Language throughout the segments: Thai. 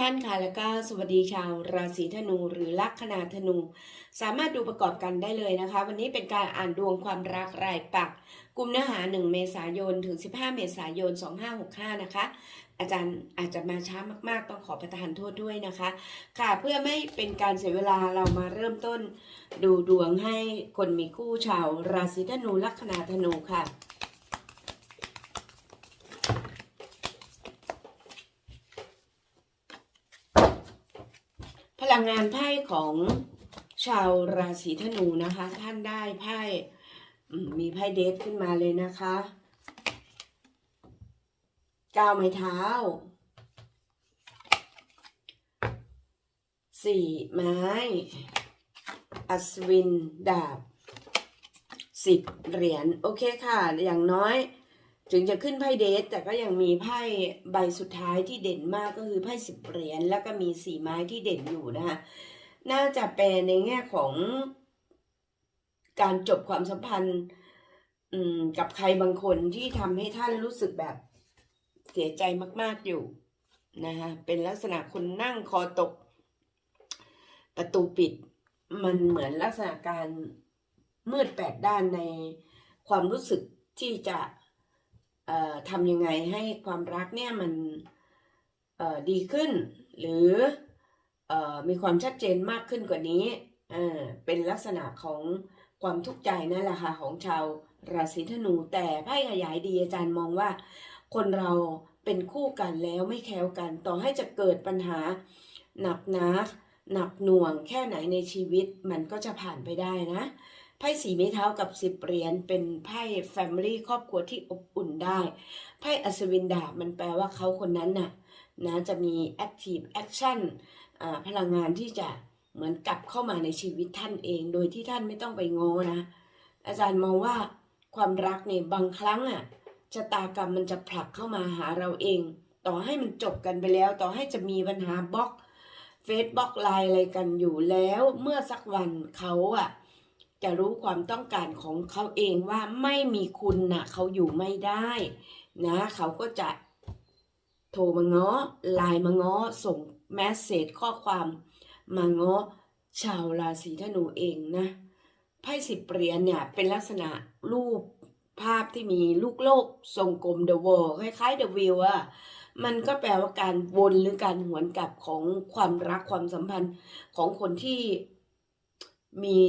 ท่านค่ะแล้วก็สวัสดีชาวราศีธนูหรือลัคนาธนู สามารถดูประกอบกันได้เลยนะคะ วันนี้เป็นการอ่านดวงความรักรายปักกลุ่มเนื้อหา 1 เมษายนถึง 15 เมษายน 2565 นะคะ อาจารย์อาจจะมาช้ามาก ๆ ต้องขอประทานโทษด้วยนะคะ ค่ะเพื่อไม่เป็นการเสียเวลาเรามาเริ่มต้น ดูดวงให้คนมีคู่ชาวราศีธนูลัคนาธนูค่ะ พลังานไพ่ของชาวราศีธนูนะคะ ท่านได้ไพ่มีไพ่เดทขึ้นมาเลยนะคะก้าวไม้เท้าสี่ไม้ อัศวิน ดาบสิบเหรียญโอเคค่ะ อย่างน้อย ถึงจะขึ้นไพ่เดทแต่ก็ยังมีไพ่ใบสุดท้ายที่เด่นมากก็คือไพ่สิบเหรียญแล้วก็มีสี่ไม้ที่เด่นอยู่นะคะน่าจะแปลในแง่ของการจบความสัมพันธ์กับใครบางคนที่ทำให้ท่านรู้สึกแบบเสียใจมาก ๆอยู่นะคะเป็นลักษณะคนนั่งคอตก ประตูปิด มันเหมือนลักษณะการมืดแปดด้านในความรู้สึกที่จะ ทำยังไงให้ความรักเนี่ยมันดีขึ้น หรืออมีความชัดเจนมากขึ้นกว่านี้ เป็นลักษณะของความทุกข์ใจนั่นแหละค่ะของชาวราศีธนูแต่ไพ่ขยายดีอาจารย์มองว่า คนเราเป็นคู่กันแล้วไม่แคล้วกัน ต่อให้จะเกิดปัญหาหนักหนาหนักหน่วงแค่ไหนในชีวิตมันก็จะผ่านไปได้นะ ไพ่สีไม้เท้ากับสิบเหรียญเป็นไพ่แฟมิลี่ครอบครัวที่อบอุ่นได้ไพ่อัศวินดาบมันแปลว่าเขาคนนั้นน่ะนะจะมี active action อ่าพลังงานที่จะเหมือนกลับเข้ามาในชีวิตท่านเอง โดยที่ท่านไม่ต้องไปงอนะ อาจารย์มองว่าความรักเนี่ยบางครั้งอะชะตากรรมมันจะผลักเข้ามาหาเราเอง ต่อให้มันจบกันไปแล้ว ต่อให้จะมีปัญหาบล็อกเฟซบล็อกไลน์อะไรกันอยู่แล้ว เมื่อสักวันเขาอะ จะรู้ความต้องการของเขาเองว่าไม่มีคุณนะ่ะเขาอยู่ไม่ได้นะเขาก็จะโทรมาง้อไลน์มาง้อส่งแมสเซจข้อความมาง้อชาวราศีธนูเองนะไพ่สิบเหรียญเนี่ยเป็นลักษณะรูปภาพที่มีลูกโลกทรงกลมเดอะวอลคล้ายๆเดอะวิวอะมันก็แปลว่าการวนหรือการหวนกลับของความรักความสัมพันธ์ของคนที่มี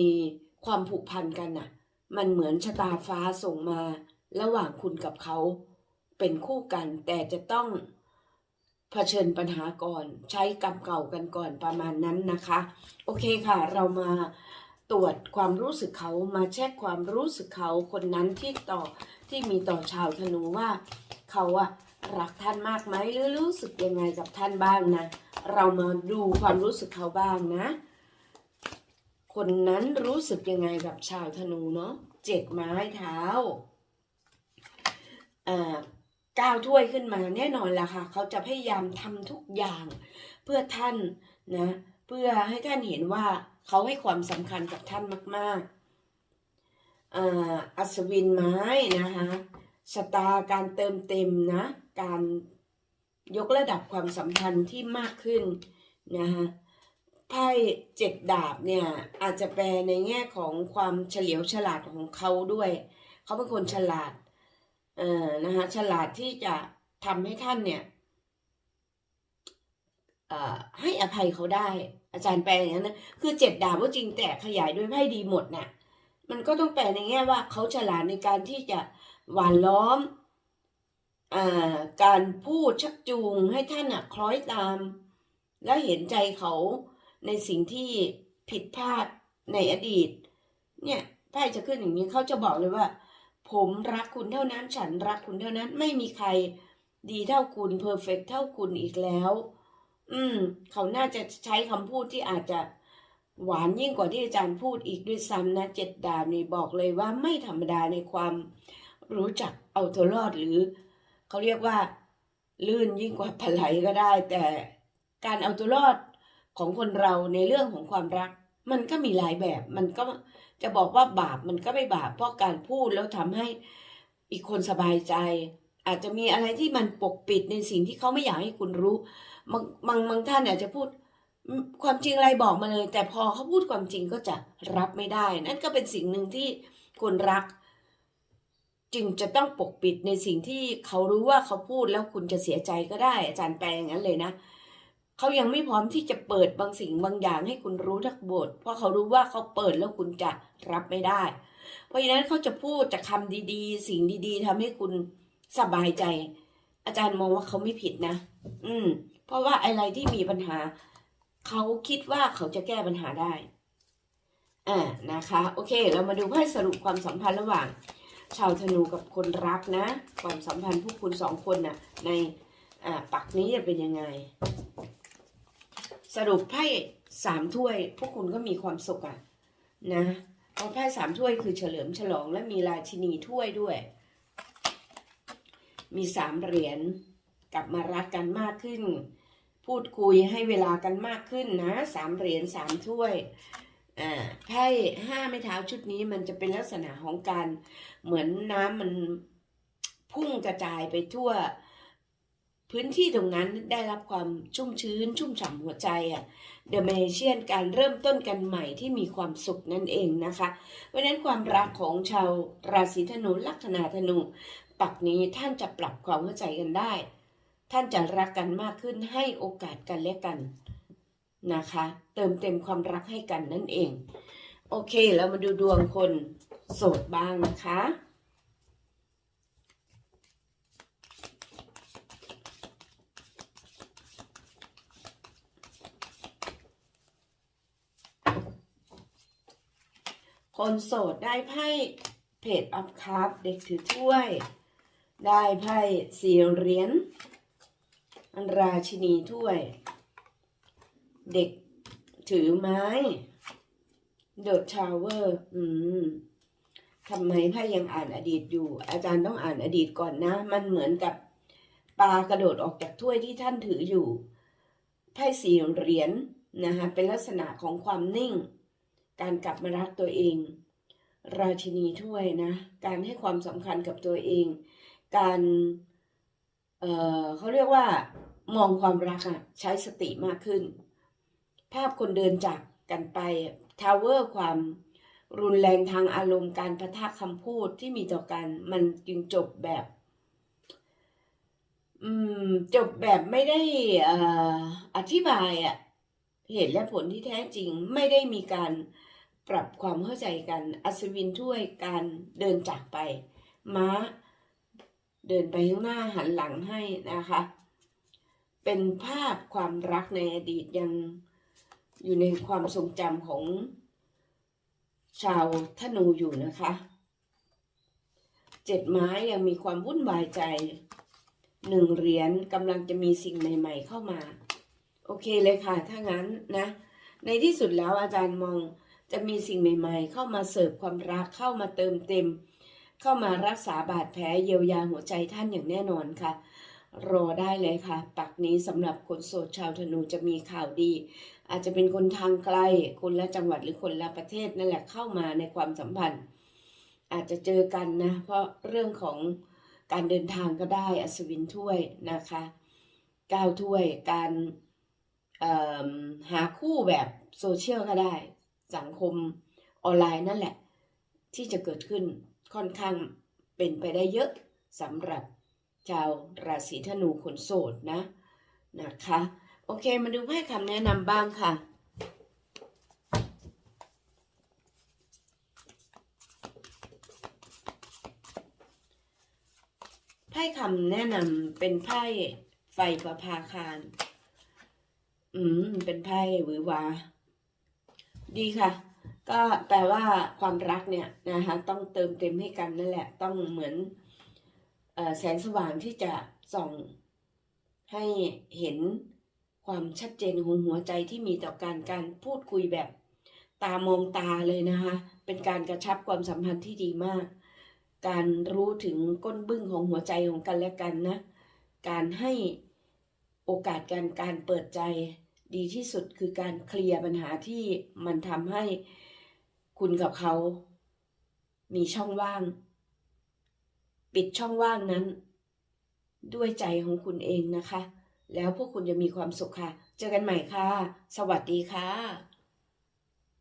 ความผูกพันกันน่ะ มันเหมือนชะตาฟ้าส่งมา ระหว่างคุณกับเขา เป็นคู่กันแต่จะต้องเผชิญปัญหาก่อน ใช้กรรมเก่ากันก่อนประมาณนั้นนะคะ โอเคค่ะ เรามาตรวจความรู้สึกเขามาเช็คความรู้สึกเขาคนนั้นที่ต่อที่มีต่อชาวธนูว่าเขาอะรักท่านมากไหมหรือรู้สึกยังไงกับท่านบ้างนะ เรามาดูความรู้สึกเขาบ้างนะ คนนั้นรู้สึกยังไงกับชาวธนูเนาะเจ็ดไม้เท้าอ่าก้าวถ้วยขึ้นมาแน่นอนละค่ะ เขาจะพยายามทำทุกอย่าง เพื่อท่านนะเพื่อให้ท่านเห็นว่าเขาให้ความสำคัญกับท่านมากๆอัศวินไม้นะคะชะตาการเติมเต็มนะ การยกระดับความสัมพันธ์ที่มากขึ้นนะคะ ไพ่เจ็ดดาบเนี่ย อาจจะแปลในแง่ของความเฉลียวฉลาดของเขาด้วย เขาเป็นคนฉลาด เอ่อนะคะฉลาดที่จะทำให้ท่านเนี่ยเอ่อให้อภัยเขาได้ อาจารย์แปลอย่างนั้นนะคือเจ็ดดาบว่าจริงแต่ขยายด้วยไพ่ดีหมดน่ะมันก็ต้องแปลในแง่ว่าเขาฉลาดในการที่จะหวานล้อมอ่าการพูดชักจูงให้ท่านอะคล้อยตาม และเห็นใจเขา ในสิ่งที่ผิดพลาดในอดีต เนี่ยไพ่จะขึ้นอย่างนี้เขาจะบอกเลยว่า ผมรักคุณเท่านั้นฉันรักคุณเท่านั้นไม่มีใครดีเท่าคุณเพอร์เฟกเท่าคุณอีกแล้ว อืม เขาน่าจะใช้คำพูดที่อาจจะหวานยิ่งกว่าที่อาจารย์พูดอีกด้วยซ้ำนะเจ็ดดาบนี่บอกเลยว่าไม่ธรรมดาในความรู้จักเอาตัวรอดหรือ เขาเรียกว่า ลื่นยิ่งกว่าผไหลก็ได้ แต่การเอาตัวรอด ของคนเราในเรื่องของความรัก มันก็มีหลายแบบ มันก็จะบอกว่าบาปมันก็ไม่บาปเพราะการพูดแล้วทำให้อีกคนสบายใจ อาจจะมีอะไรที่มันปกปิดในสิ่งที่เขาไม่อยากให้คุณรู้บางบางบางท่านอาจจะพูดความจริงอะไรบอกมาเลย แต่พอเขาพูดความจริงก็จะรับไม่ได้ นั่นก็เป็นสิ่งหนึ่งที่คนรัก จึงจะต้องปกปิดในสิ่งที่เขารู้ว่าเขาพูดแล้วคุณจะเสียใจก็ได้ อาจารย์แปลอย่างนั้นเลยนะ เขายังไม่พร้อมที่จะเปิดบางสิ่งบางอย่างให้คุณรู้ทักบทเพราะเขารู้ว่าเขาเปิดแล้วคุณจะรับไม่ได้ เพราะฉะนั้นเขาจะพูดจะคำดีๆ สิ่งดีๆทำให้คุณสบายใจ อาจารย์มองว่าเขาไม่ผิดนะ อืม เพราะว่าอะไรที่มีปัญหา เขาคิดว่าเขาจะแก้ปัญหาได้อ่านะคะ โอเค เรามาดูไพ่สรุปความสัมพันธ์ระหว่าง ชาวธนูกับคนรักนะ ความสัมพันธ์พวกคุณสองคนนะ่ะ ในอ่าปักนี้จะเป็นยังไง สรุปไพ่สามถ้วย พวกคุณก็มีความสุขอะนะเพราะไพ่สามถ้วยคือเฉลิมฉลองและมีราชินีถ้วยด้วย มีสามเหรียญกลับมารักกันมากขึ้น พูดคุยให้เวลากันมากขึ้นนะสามเหรียญสามถ้วยอ่าไพ่ห้าไม้เท้าชุดนี้มันจะเป็นลักษณะของการเหมือนน้ำมันพุ่งกระจายไปทั่ว พื้นที่ตรงนั้นได้รับความชุ่มชื้น ชุ่มฉ่ำหัวใจอะเดอะเมเชียนการเริ่มต้นกันใหม่ที่มีความสุขนั่นเองนะคะเพราะฉะนั้นความรักของชาวราศีธนูลัคนาธนู ปักนี้ท่านจะปรับความเข้าใจกันได้ ท่านจะรักกันมากขึ้นให้โอกาสกันและกันนะคะ เติมเต็มความรักให้กันนั่นเอง โอเค เรามาดูดวงคนโสดบ้างนะคะ คนโสดได้ไพ่เพจออฟคัพเด็กถือถ้วย ได้ไพ่สี่เหรียญราชินีถ้วย เด็กถือไม้โดดชาวเวอร์อืมทำไมไพ่ยังอ่านอดีตอยู่ อาจารย์ต้องอ่านอดีตก่อนนะ มันเหมือนกับปลากระโดดออกจากถ้วยที่ท่านถืออยู่ไพ่สี่เหรียญนะคะเป็นลักษณะของความนิ่ง การกลับมารักตัวเอง ราชินีถ้วยนะ การให้ความสำคัญกับตัวเอง การเเขาเรียกว่ามองความรักอะใช้สติมากขึ้น ภาพคนเดินจากกันไปทาวเวอร์ความรุนแรงทางอารมณ์การประทะคำพูดที่มีต่อกัน มันจึงจบแบบ อืม จบแบบไม่ได้เอ่ออธิบายอะเหตุและผลที่แท้จริงไม่ได้มีการ ปรับความเข้าใจกัน อัศวินถ้วยการเดินจากไป ม้าเดินไปข้างหน้าหันหลังให้นะคะ เป็นภาพความรักในอดีตยังอยู่ในความทรงจำของชาวธนูอยู่นะคะ เจ็ดไม้ยังมีความวุ่นวายใจหนึ่งเหรียญกำลังจะมีสิ่งใหม่ ๆ เข้ามา โอเคเลยค่ะ ถ้างั้นนะ ในที่สุดแล้วอาจารย์มอง จะมีสิ่งใหม่ ๆ เข้ามาเสิร์ฟความรักเข้ามาเติมเต็ม เข้ามารักษาบาดแผลเยียวยาหัวใจท่านอย่างแน่นอนค่ะ รอได้เลยค่ะ ปักนี้สำหรับคนโสดชาวธนูจะมีข่าวดี อาจจะเป็นคนทางไกล คนละจังหวัดหรือคนละประเทศนั่นแหละเข้ามาในความสัมพันธ์ อาจจะเจอกันนะ เพราะเรื่องของการเดินทางก็ได้อัศวินถ้วยนะคะก้าวถ้วยการหาคู่แบบโซเชียลก็ได้ สังคมออนไลน์นั่นแหละ ที่จะเกิดขึ้นค่อนข้างเป็นไปได้เยอะสำหรับชาวราศีธนูคนโสดนะนะคะ โอเคมาดูไพ่คำแนะนำบ้างค่ะไพ่คำแนะนำเป็นไพ่ไฟประภาคาร อืม เป็นไพ่หวือวา ดีค่ะ ก็แปลว่าความรักเนี่ยนะคะต้องเติมเต็มให้กันนั่นแหละ ต้องเหมือนอแสงสว่างที่จะส่องให้เห็นความชัดเจนของหัวใจที่มีต่อการการพูดคุยแบบตามองตาเลยนะคะ เป็นการกระชับความสัมพันธ์ที่ดีมาก การรู้ถึงก้นบึ้งของหัวใจของกันและกันนะ การให้โอกาสกันการเปิดใจ ดีที่สุดคือการเคลียร์ปัญหาที่มันทำให้คุณกับเขา มีช่องว่าง ปิดช่องว่างนั้น ด้วยใจของคุณเองนะคะ แล้วพวกคุณจะมีความสุขค่ะ เจอกันใหม่ค่ะ สวัสดีค่ะ